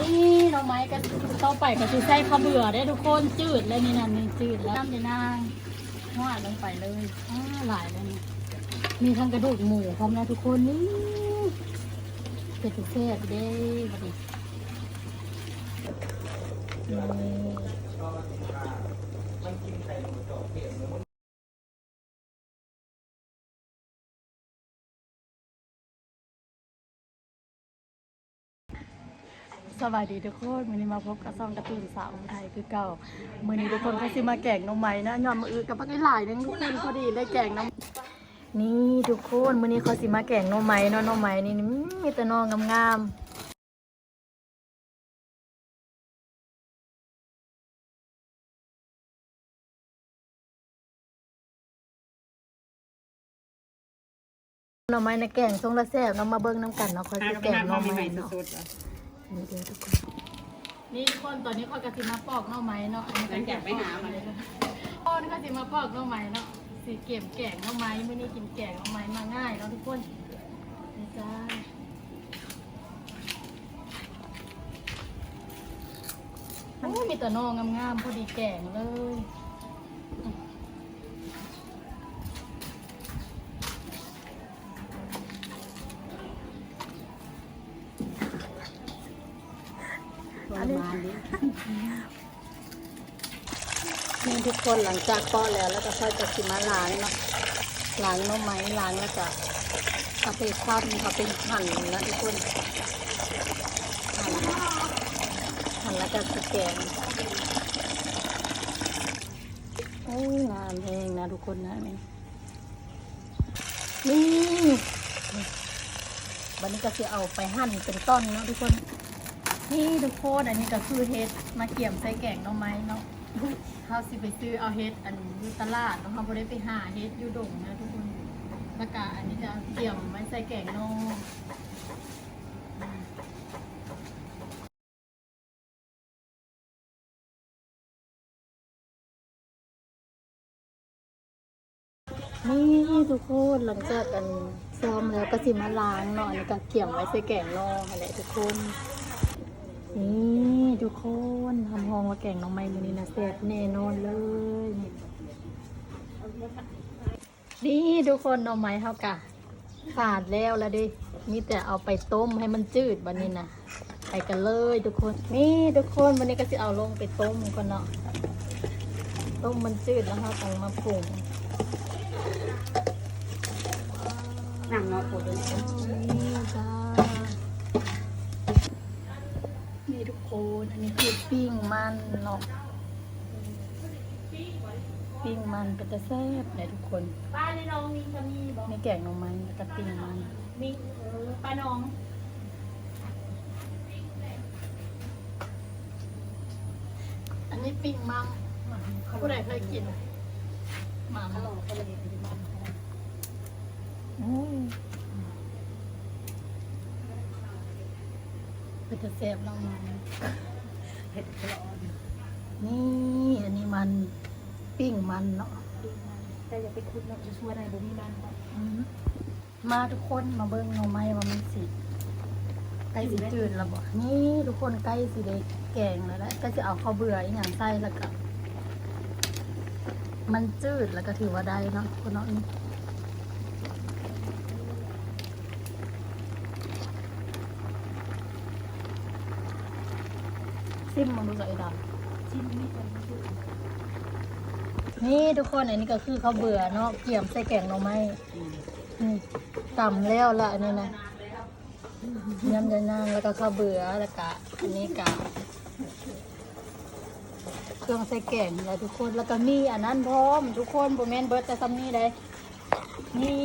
นี่หน่อไม้ก็ต้องไปก็คือใส่ข้าวเบื่อได้ทุกคนจืดเลยนี่นั่นนี่จืดแล้วน้ำจะนางหวานลงไปเลยอ้าหลายแล้วนี่มีทั้งกระดูกหมูพร้อมนะทุกคนนี่เป็ดแซ่บเด้บัดนี้ สวัสดีทุกคนวันนี้มาพบกับซองการ์ตูนสาวไทยคือเก่ามื่อนี้ทุกคนก็สิมาแกงน้องไม้นะยอมมืออื่นกับปักหลายนึงทุกคนพอดีได้แกงน้ำนี่ทุกคนมือนี้เขาสิมาแกงน่องไม้เนาะน่องไม้นี่มีแต่นองงามๆน่องไม้ในแกงทรงละแซ่บเนาะมาเบิ่งน้ำกันเนาะเขาสิแกงน่องไม้เนาะ นี่เด้อทุกคนนี่ทุกคนตอนนี้เขาก็สิมาปอกหน่อไม้เนาะอันนี้หลังจากไปหามาเลยพ่อนี่ก็สิมาปอกหน่อไม้เนาะสิเก็บแกงหน่อไม้มื้อนี้กินแกงหน่อไม้มาง่ายเนาะทุกคนนี่จ้าโอ้ยมีแต่นองงามๆพอดีแก่งเลย นี่ทุกคนหลังจากป้อนแล้วแล้วก็ค่อยจะกิมาล้างเนาะล้างน้องไม้ล้างแล้วก็เอาไปคว่ำเอาไปหั่นนะทุกคนหั่นหั่นแล้วก็สแกนโอ้งามแพงนะทุกคนนะนี่นี่วันนี้ก็จะเอาไปหั่นเป็นต้นเนาะทุกคน นี่ทุกคนอันนี้ก็คือเฮ็ดมาเกี่ยมใส่แกงน่อไม้เนาะเขาสิไปซื้อเอาเฮ็ดอันอยู่ตลาดเนาะเขาบ่ได้ไปหาเฮ็ดอยู่ดงนะทุกคนแล้วก็อันนี้จะเกี่ยมไว้ใส่แกงน่อนี่ทุกคนหลังจากกันซ้อมแล้วก็สิมาล้างเนาะอันนี้ก็เกี่ยมไว้ใส่แกงน่ออะไรทุกคน นี่ทุกคนทำหองว่าแกงหน้องไม้มือนี้นะแซ่บแน่นอนเลยนี่ทุกคนหน้องไม้เท่ากะขาดแล้วแล้วดิมีแต่เอาไปต้มให้มันจืดวันนี้นะไปกันเลยทุกคน นี่ทุกคนวันนี้ก็จะเอาลงไปต้มก่อนเนาะต้มมันจืดแล้วเราต้องมาปรุงหนังเนาะปวดเลยนี่จ้า นี่ทุกคนอันนี้คือปิ้งมันเนาะปิ้งมันก็จะแซ่บเลยทุกคนป้าในน้องมีจะมีบอกมีแกงหน่อไม้แล้วก็ปิ้งมันมีเออป้าน้องอันนี้ปิ้งมัมผู้ใดเคยกินหมาฮัลโหลก็เลยดีมา กอุ้ยก็จะแซ่บเน้องมันเผ็ดกรอบนี่อันนี้มันปิ้งมันเนาะแต่อย่าไปคุดเนาะจะช่วยอะไรบ่มีมันอืมมาทุกคนมาเบิ้งหน่อไม้ว่ามันสิใกล้สิจืดแล้วบ่นี่ทุกคนใกล้สิได้แกงแล้วแหละก็จะเอาข้าวเบื่ออีกอย่างใส่แล้วก็มันจืดแล้วก็ถือว่าได้เนาะคนเนาะนี่ ซิมมันดูสีดำนี่ทุกคนอันนี้ก็คือข้าวเบื่อเนาะเกี่ยมใส่แกงหน่อไม้นี่ต่ำแล้วละอันนี้นะยำยานางแล้วก็ข้าวเบื่อแล้วก็อันนี้กะเครื่องใส่แกงแล้วทุกคนแล้วก็มีอันนั้นพร้อม ทุกคนโบแมนเบิร์ตแต่ซ้ำนี่เลยนี่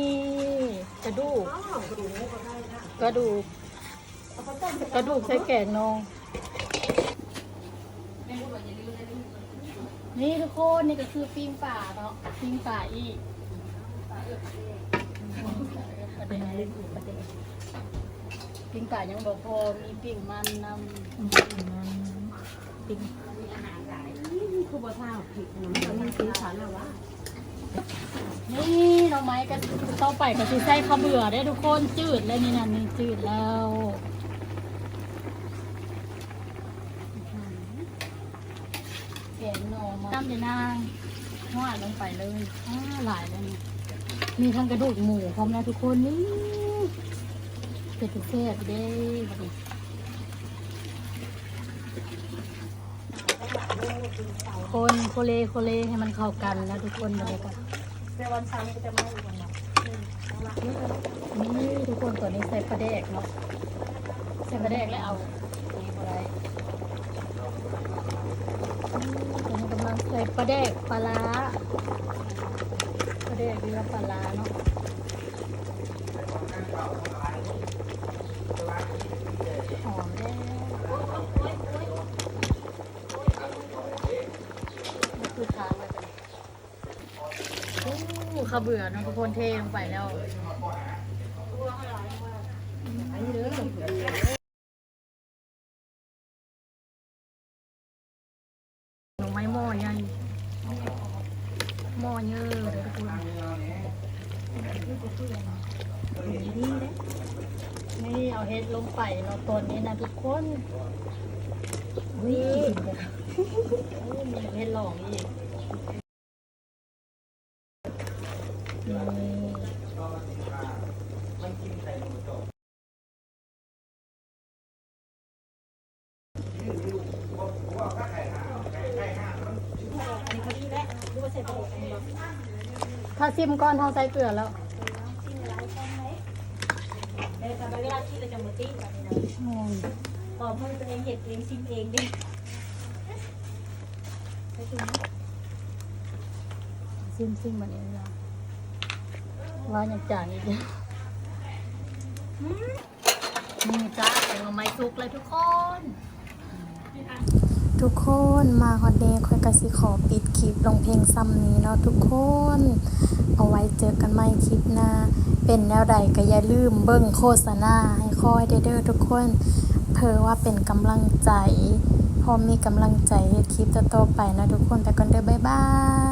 กระดูกกระดูกกระดูกใส่แกงนอง นี่ทุกคนนี่ก็คือปิ้งป่าเนาะปิ้งป่าอีกประเด็นอะไรอีกประเด็นปิ้งป่ายังบอกพอมีปิ้งมันนำปิ้งมันปิ้งคือบ่ท่าผิดมันจะมีสีสันแล้ววะนี่หน่อไม้ก็ต้องไปก็คือใส่ข้าวเบื่อได้ทุกคนจืดเลยนี่นะนี่จืดแล้ว แกงหน่อมาตั้มจะนางหวานลงไปเลยอ้าหลายเลยนี่มีทั้งกระดูกหมูพร้อมนะทุกคนนี่เป็ดแซ่บเด้บัดนี้คนโคเลโคเลให้มันเข้ากันนะทุกคนบรรยากาศแต่วันเสาร์ก็จะมาอีกวันละนี่ทุกคนตัวนี้ใส่ปลาแดกเนาะใส่ปลาแดกแล้วเอานี่อะไรตัวนี้กำลังใส่ ปลาแดกปลาร้าปลาแดกเรือปลาร้าเนาะหอมแดงนี่คือทางเลยโอ้ข้าวเบื่อเนาะทุกคนเทลงไปแล้วอันนี้เด้อ เอาเฮ็ดลงไปเนาะตอนนี้นะทุกคนนี่มีเฮ็ดหลองอีกนี่ถ้าซิมก้อนเท่าใส่เกลือแล้ว เดี๋ยวแต่เวลาที่เราจะมา ติ้งแบบนี้นะอืมตอนเพิ่งตัวเองเห็ดเองชิมเองดิซิมซิมมันเองละว่าอย่างจางอีกเดียวนี่จ้าเป็นมาไม้ซุกเลยทุกคน ทุกคนมาฮอดเดย์คอยกสิขอปิดคลิปลงเพลงซ้ำนี้เนาะทุกคน เอาไว้เจอกันใหม่คลิปหน้า เป็นแนวใดก็อย่าลืมเบิ่งโฆษณาให้คอยเด้อเด้อทุกคนเพอว่าเป็นกำลังใจ พอมีกำลังใจเฮ็ดคลิปต่อๆไปนะทุกคนไปกันเด้อบ๊ายบาย